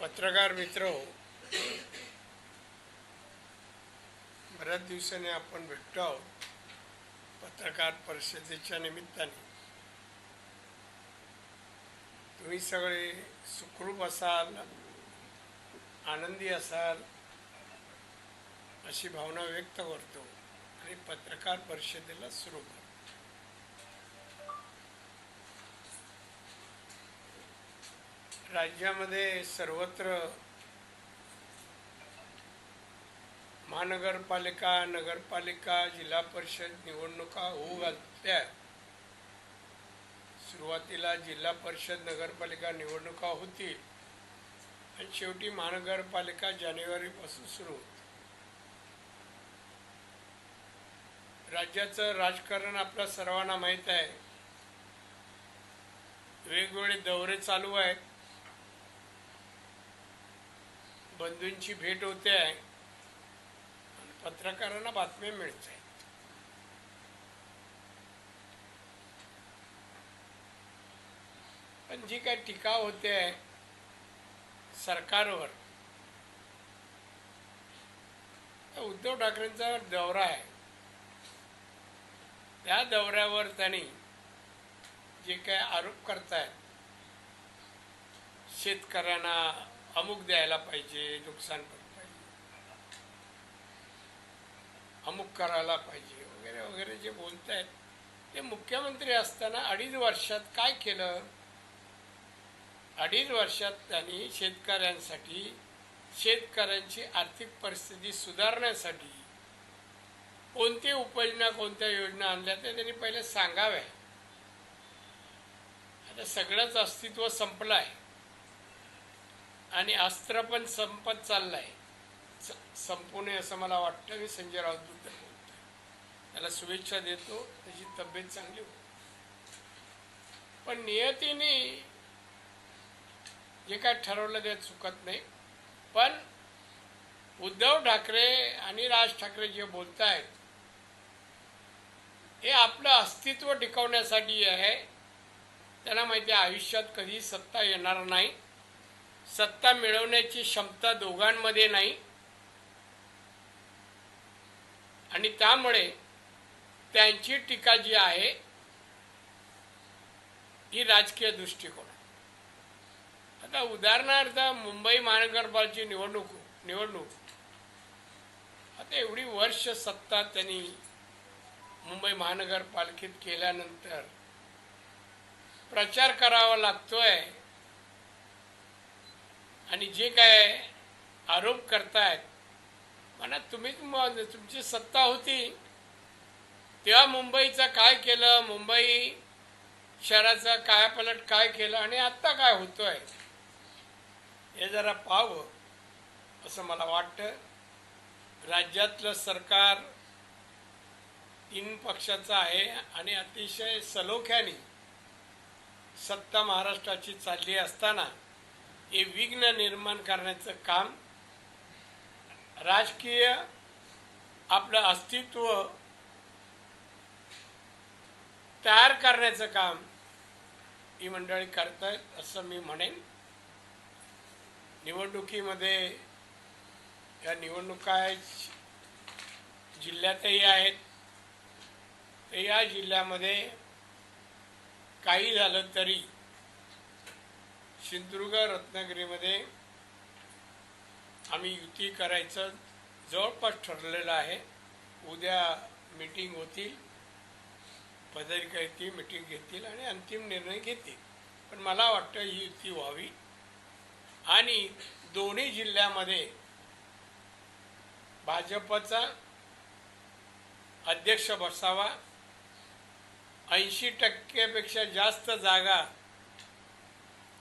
पत्रकार मित्र हो. बऱ्याच दिवसांनी आपण भेटतो आहोत पत्रकार परिषदेच्या निमित्ताने. तुम्ही सगळे सुखरूप असाल आनंदी असाल अशी भावना व्यक्त करतो आणि पत्रकार परिषदेला सुरू करतो. राज्यामध्ये सर्वत्र महानगरपालिका नगरपालिका जिल्हा परिषद निवडणुका होऊ घालत्या. सुरुवातीला जिल्हा परिषद नगरपालिका निवडणुका होतील. आणि शेवटी महानगरपालिका जानेवारीपासून सुरू होते. राज्याचं राजकारण आपल्या सर्वांना माहीत आहे. वेगवेगळे दौरे चालू आहेत. बंधूंची भेट होते आहे. आणि पत्रकारांना बातम्या मिळत आहेत. पण जी काही टीका होते आहे सरकारवर उद्धव ठाकरेंचा दौरा आहे. त्या दौऱ्यावर त्यांनी जे काय आरोप करतायत शेतकऱ्यांना अमुक द्यायला पाहिजे नुकसान अमुक करायला पाहिजे वगैरे वगैरे जे बोलत आहेत ते मुख्यमंत्री असताना अडीच वर्षात काय केलं? अडीच वर्षात त्यांनी शेतकऱ्यांसाठी शेतकऱ्यांची आर्थिक परिस्थिती सुधारण्यासाठी कोणती उपाययोजना कोणत्या योजना आणल्या त्या त्यांनी पहिले सांगाव्या. आता सगळंच अस्तित्व संपलं आहे आणि अस्त्र पण संपत चाललंय. स- संपू नये असं मला वाटतं मी संजय राऊत बद्दल बोलतो त्याला शुभेच्छा देतो. त्याची तब्येत चांगली होती पण नियतीने जे काय ठरवलं ते चुकत नाही. पण उद्धव ठाकरे आणि राज ठाकरे जे बोलत आहेत हे आपलं अस्तित्व टिकवण्यासाठी आहे. त्यांना माहिती आहे आयुष्यात कधी सत्ता येणार नाही. सत्ता मिळवण्याची क्षमता दोघांमध्ये नाही. आणि त्यामुळे त्यांची टीका जी आहे ही राजकीय दृष्टिकोन आता उदाहरणार्थ मुंबई महानगरपालिकेची निवडणूक निवडणूक. आता एवढी वर्ष सत्ता त्यांनी मुंबई महानगरपालिकेत केल्यानंतर प्रचार करावा लागतोय. आणि जे काय आरोप करतायत म्हणा तुम्ही तुमची सत्ता होती तेव्हा मुंबईचं काय केलं मुंबई शहराचा कायापलट काय केलं आणि आत्ता काय होतोय हे जरा पाहावं असं मला वाटतं. राज्यातलं सरकार तीन पक्षाचं आहे आणि अतिशय सलोख्याने सत्ता महाराष्ट्राची चालली असताना हे विघ्न निर्माण करण्याचं काम राजकीय आपलं अस्तित्व तयार करण्याचं काम ही मंडळी करत आहेत असं मी म्हणेन. निवडणुकीमध्ये या निवडणुका जिल्ह्यातही आहेत. तर या जिल्ह्यामध्ये काही झालं तरी सिंधुदुर्ग रत्नागिरीमध्ये आम्ही युती करायचं जवळपास ठरलेलं आहे. उद्या मीटिंग होतील. पदाधिकारी ती मीटिंग घेतील आणि अंतिम निर्णय घेतील. पण मला वाटतं ही युती व्हावी. आणि दोन्ही जिल्ह्यामध्ये भाजपचा अध्यक्ष बसावा. ऐंशी टक्क्यापेक्षा जास्त जागा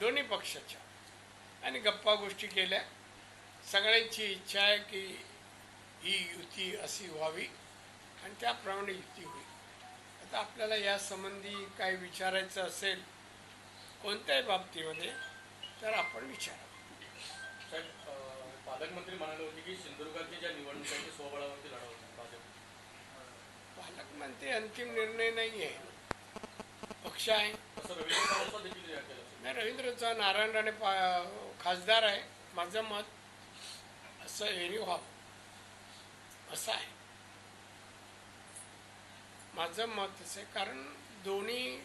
दोन्ही पक्षाच्या. आणि गप्पा गोष्टी केल्या. सगळ्यांची इच्छा आहे की ही युती अशी व्हावी आणि त्याप्रमाणे युती होईल. आता आपल्याला या संबंधी काय विचारायचं असेल कोणत्याही बाबतीमध्ये तर आपण विचारा. पालकमंत्री म्हणाले होते की सिंधुदुर्गातील ज्या निवडणुकांची स्वबळावरती लढवतात भाजप. पालकमंत्री अंतिम निर्णय नाही आहे पक्ष आहे. नाही रवींद्रचा नारायण राणे पा खासदार आहे माझं मत असं एरी व्हावं असं आहे. माझं मत असं आहे कारण दोन्ही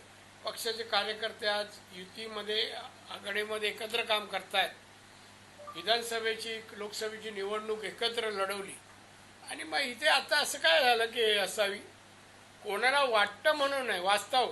पक्षाचे कार्यकर्ते आज युतीमध्ये आघाडीमध्ये एकत्र काम करतायत. विधानसभेची लोकसभेची निवडणूक एकत्र लढवली. आणि मग इथे आता असं काय झालं की हे असावी? कोणाला वाटतं म्हणून नाही वास्तव.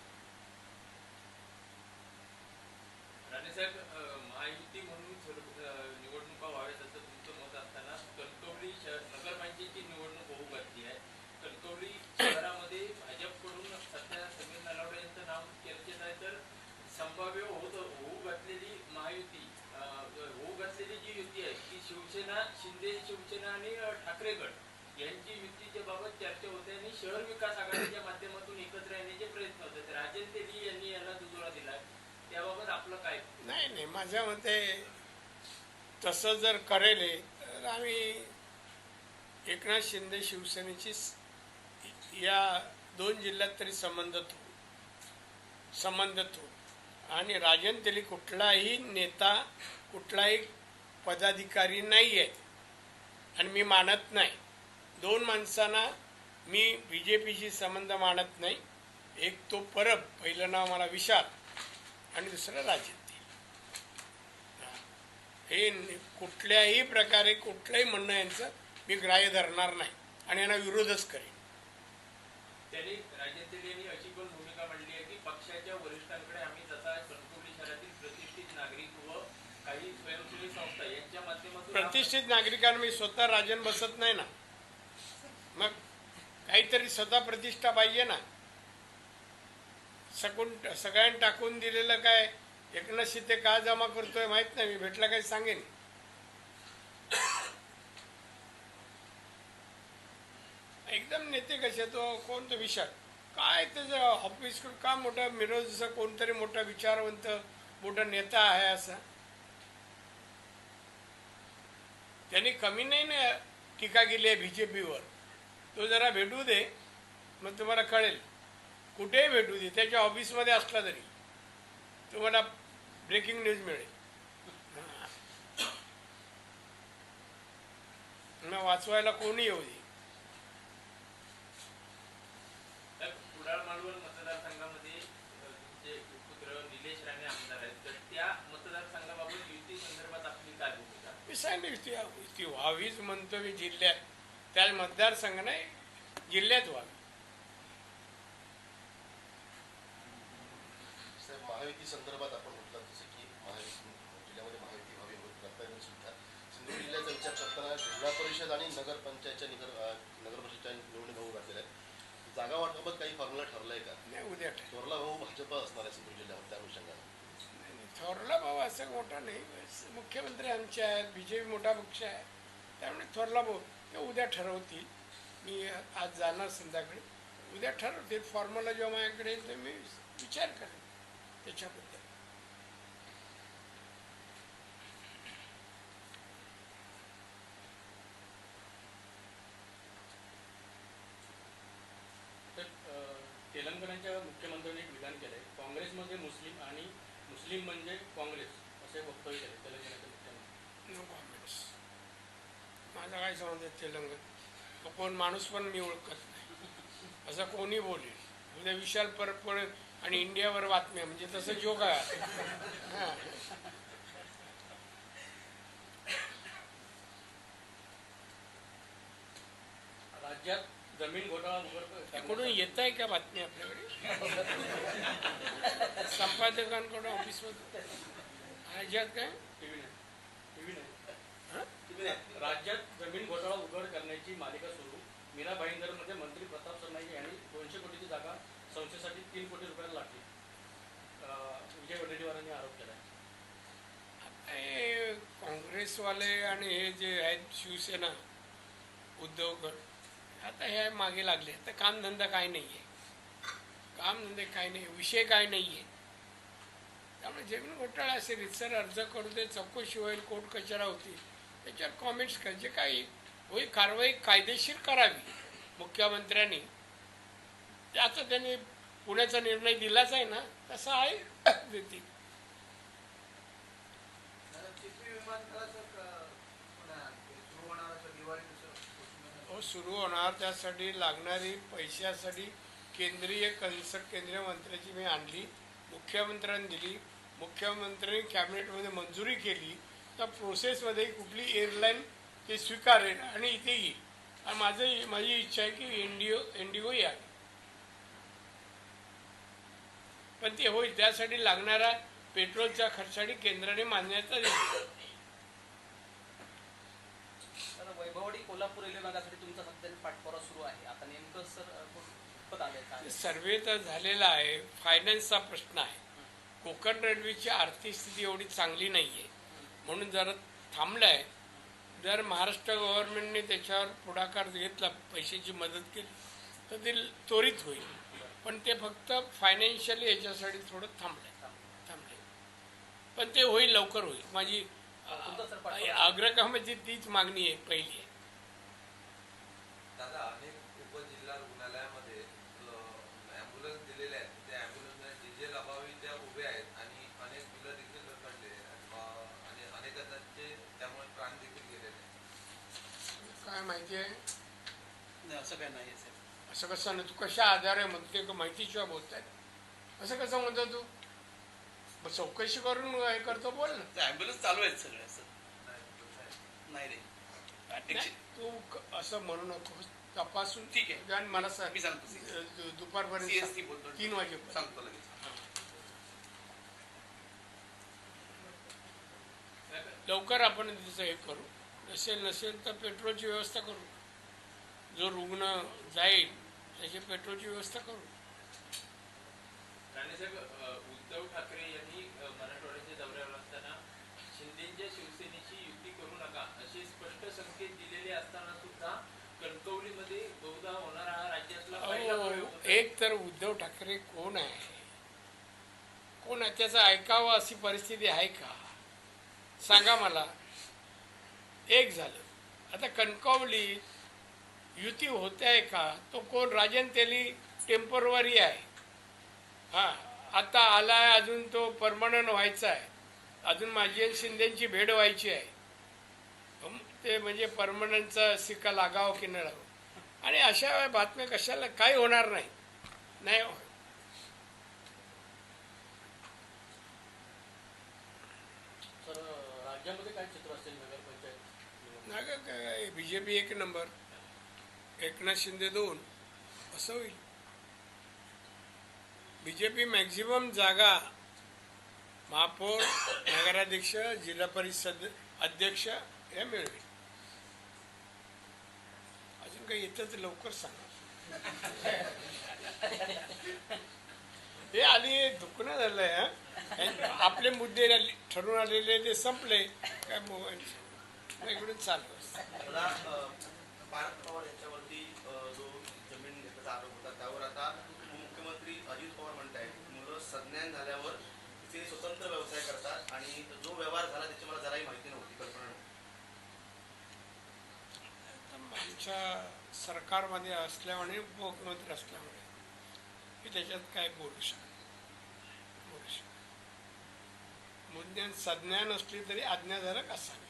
शिंदे शिवसेना आणि ठाकरेगड ठाकरे यांची युतीच्या बाबत चर्चा होते आणि शहर विकास आघाडीच्या माध्यमातून एकत्र येण्याचे प्रयत्न होते तर राजन तेली यांनी याला दुजोरा दिला त्याबाबत आपलं काय नाही नाही माझ्या मते तसं जर करेल तर आम्ही एकनाथ शिंदे शिवसेनेची या दोन जिल्ह्यात तरी संबंध हो संबंधित हो आणि राजन तेली कुठलाही नेता कुठलाही पदाधिकारी नाही आहे आणि मी मानत नाही. दोन माणसांना मी बी जे पीशी संबंध मानत नाही. एक तो परब पहिलं नाव मला विशाल आणि दुसरं राजन. हे कुठल्याही प्रकारे कुठलंही म्हणणं यांचं मी ग्राह्य धरणार नाही आणि यांना विरोधच करेन. त्यांनी राजन तेली यांनी अशी पण भूमिका मांडली आहे की पक्षाच्या वरिष्ठांकडे आम्ही जसा कणकवली शहरातील प्रतिष्ठित नागरिक व काही स्वयंसेवी संस्था यांच्या माध्यमातून प्रतिष्ठित नागरिकांना मी स्वतः राजन बसत नाही ना. मग काहीतरी स्वतः प्रतिष्ठा पाहिजे ना. सकून सगळ्यांनी टाकून दिलेलं काय? एकनाथ शिंदे का जमा करतोय माहीत नाही मी भेटला काही सांगेन. एकदम नेते कसे तो कोणतं विचार? काय त्याचं ऑफिस का मोठा मिरज जसं कोणतरी मोठा विचारवंत मोठा नेता आहे असा? त्यांनी कमी नाही ना टीका केली आहे बी जे पीवर तो जरा भेटू दे मग तुम्हाला कळेल. कुठेही भेटू दे त्याच्या ऑफिसमध्ये असला तरी. तुम्हाला ब्रेकिंग न्यूज मिळेल. वाचवायला कोणी येऊ दे? कुडाळ मालवण मतदारसंघामध्ये अ, तुमचे पुत्र निलेश राणे आमदार आहेत. तर त्या मतदारसंघाबाबत युती संदर्भात आपली काय भूमिका? मी सांगितलं व्हावीच म्हणतो मी जिल्ह्यात. त्या मतदारसंघ नाही जिल्ह्यात व्हावी. महायुती संदर्भात आपण म्हटलं जसं की महायुती जिल्ह्यामध्ये महायुती व्हावी म्हणून रत्नागिरी सुद्धा सिंधुदुर्ग करताना जिल्हा परिषद आणि नगरपंचायतच्या निगर नगरपरिषदच्या निवडणूक होऊ घातलेल्या आहेत. जागा वाटपात काही फॉर्म्युला ठरलाय का? नाही उद्या. थोरला भाऊ भाजप असणार आहे सिंधुदुर्ग जिल्ह्यामध्ये त्या अनुषंगाने. नाही, नाही. थोरला भाऊ असं मोठा नाही मुख्यमंत्री आमचे आहेत बी जे पी मोठा पक्ष आहे. त्यामुळे थोरला भाऊ ते उद्या ठरवतील. मी आज जाणार संध्याकाळी. उद्या ठरवतील. फॉर्म्युला जेव्हा माझ्याकडे येईल तर मी विचार करेन. त्याच्याबद्दल तेलंगणाच्या मुख्यमंत्र्यांनी एक विधान केलंय काँग्रेस म्हणजे मुस्लिम आणि मुस्लिम म्हणजे काँग्रेस असे वक्तव्य केले तेलंगणाचे मुख्यमंत्री. नो कॉमेंट्स माझा काय संबंध आहे तेलंगण? कोण माणूस पण मी ओळखत नाही. असं कोणी बोलेल? उद्या विशाल परत पडेल आणि इंडियावर बातम्या म्हणजे तसं जोग आहे. राज्यात जमीन घोटाळा कुठून येत आहे का बातमी आपल्याकडे? संपादकांकडून ऑफिसमध्ये. राज्यात काय? राज्यात जमीन घोटाळा उघड करण्याची मालिका सुरू. मीरा भाईंदरमध्ये मंत्री प्रताप सरनाईक यांनी दोनशे कोटीची जागा संस्थेसाठी तीन कोटी रुपयाला लागली विजय वडेट्टीवारांनी आरोप केला काँग्रेसवाले आणि हे जे आहेत शिवसेना उद्धव गट आता हे मागे लागले. तर कामधंदा काय नाही आहे कामधंदे काय नाही विषय काय नाही आहे त्यामुळे जमीन घोटाळा असेल रितसर अर्ज करू दे चौकशी होईल कोर्ट कचरा होतील. त्याच्यावर कॉमेंट्स कर. जे काही होईल कारवाई कायदेशीर करावी. मुख्यमंत्र्यांनी. त्याचा त्यांनी पुण्याचा निर्णय दिलाच आहे ना तसा आहे. देतील चिपी विमानतळाचं क- पुन्हा ते सुरू होणार असं दिवाळी कसं हो सुरू होणार त्यासाठी लागणारी पैशासाठी केंद्रीय कन्सल्ट केंद्रीय मंत्र्याची मी आणली मुख्यमंत्र्यांनी दिली. मुख्यमंत्र्यांनी कॅबिनेटमध्ये मंजुरी केली. तर प्रोसेसमध्ये कुठली एअरलाईन ते स्वीकारेल आणि इथे येईल. आणि माझं माझी इच्छा आहे की इंडिओ इंडिगो या. पण ते होईल. त्यासाठी लागणारा पेट्रोलच्या खर्चासाठी केंद्राने मान्यता दिली. सर कोल्हापूर रेल्वे भागासाठी पाठपुरावा सुरू आहे. आता नेमकं सर सर्वे तर झालेला आहे. फायनान्सचा प्रश्न आहे. कोकण रेल्वेची आर्थिक स्थिती एवढी चांगली नाही आहे म्हणून जरा थांबलं आहे जर महाराष्ट्र गव्हर्नमेंटने त्याच्यावर पुढाकार घेतला पैशाची मदत केली तर ते त्वरित होईल. पण ते फक्त फायनान्शियली याच्यासाठी थोडं थांबलं आहे थांबलं पण ते होईल लवकर होईल. माझी तुमचा सर अ, पाठपुरावा? आग्रहामध्ये तीच मागणी आहे पहिली आहे. दादा अनेक उपजिल्हा रुग्णालयामध्ये ॲम्ब्युलन्स दिलेले आहेत. त्या ॲम्ब्युलन्सला डिझेल अभावी त्या उभ्या आहेत आणि अनेक मुलं देखील रखडले आणि अनेकांचे त्यामुळे प्राण देखील गेलेले आहेत. काय माहिती आहे? नाही असं काय नाही सर असं कसं ना तू कशा आधारे म्हणते का माहितीशिवाय बोलतायत. असं कसं म्हणतो तू? चौकशी करून हे करतो बोल ना. ॲम्ब्युलन्स चालू आहेत सगळे असं. नाही आहे. रे. नाही, तू असं म्हणू नको. तपासून ठीक आहे. आणि मला सांग. मी सांगतो दुपारपर्यंत. बोलतो. तीन वाजेपर्यंत सांगतो लगेच. लवकर आपण तिचं हे करू. नसेल नसेल तर पेट्रोलची व्यवस्था करू. जो रुग्ण जाईल त्याची पेट्रोलची व्यवस्था करू. राणेसाहेब उद्धव ठाकरे यांनी मराठवाड्याच्या दौऱ्यावर असताना शिंदेच्या नका असे स्पष्ट संकेत दिलेले असताना सुद्धा कणकवलीमध्ये बहुधा होणारा हा राज्यातला. एक तर उद्धव ठाकरे कोण आहे? कोण आहे त्याचं ऐकावं अशी परिस्थिती आहे का? सांगा मला. एक झालं. आता कणकवली युती होते आहे का? तो कोण? राजन तेली टेम्परवरी आहे. हा आता आलाय अजून तो परमनंट व्हायचा आहे. अजून माझी शिंदेची भेट व्हायची आहे. ते म्हणजे परमनंटचा सिक्का लागावं की न लागावं आणि अशा बातम्या कशाला? काही होणार नाही. नाही हो. काय बी जे पी एक नंबर. एकनाथ शिंदे दोन. असं होईल. बी जे पी मॅक्झिमम जागा महापौर नगराध्यक्ष जिल्हा परिषद अध्यक्ष हे मिळवेल. काही येतं तर लवकर सांगा. हे आली दुखणं झालंय आपले मुद्दे ठरून आलेले ते संपले. काय मोबाईल इकडून चालू पार्थ पवार यांच्यावरती जो जमीन घेतल्याचा आरोप होता त्यावर आता उपमुख्यमंत्री अजित पवार मुलं संज्ञान झाल्यावर ते स्वतंत्र व्यवसाय करतात आणि जो व्यवहार झाला त्याची मला जराही माहिती नव्हती कल्पना नव्हती. सरकारमध्ये असल्यामुळे उपमुख्यमंत्री असल्यामुळे. मी त्याच्यात काय बोलू शकत बोलू शकत मुद्द्यात संज्ञा नसली तरी आज्ञाधारक असावी.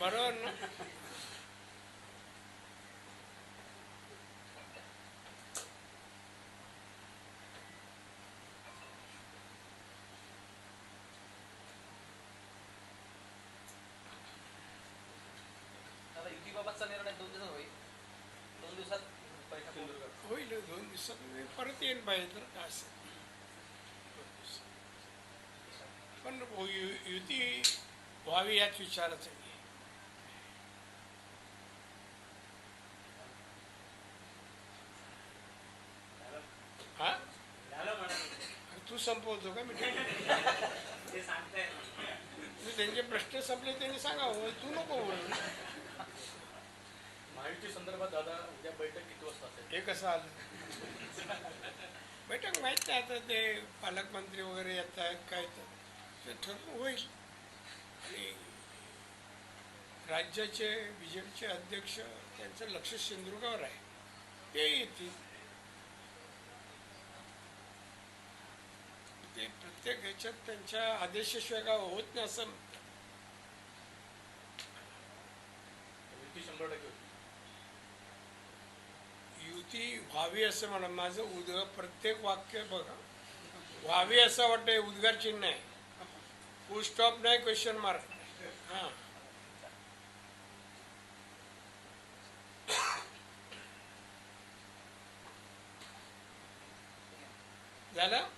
बरोबर ना आता युतीबाबतचा निर्णय दोन दिवसात होईल दोन दिवसात बैठक होईल. दोन दिवसात मी परत येईन पाहिजे तर काय असेल. पण हो- युती व्हावी याच विचाराचं आहे हा तू संपवतो का मी त्यांचे प्रश्न संपले त्यांनी सांगावं तू नको बोलू महायुती संदर्भात दादा उद्या बैठक किती वाजता असेल? हे कसं आलं? बैठक माहीत नाही आता ते पालकमंत्री वगैरे येत आहेत काय तर. ते ठरवून होईल. आणि राज्याचे बी जे पीचे अध्यक्ष त्यांचं लक्ष सिंधुदुर्गावर आहे. ते येतील. ते प्रत्येक ह्याच्यात त्यांच्या आदेशाशिवाय काय होत नाही असं म्हणतात. युती शंभर टक्के होती युती व्हावी असं म्हणा माझं उद्ग प्रत्येक वाक्य बघा. व्हावी असं वाटतंय उद्गार चिन्ह आहे. फुल स्टॉप नाही क्वेश्चन मार्क हां. झालं?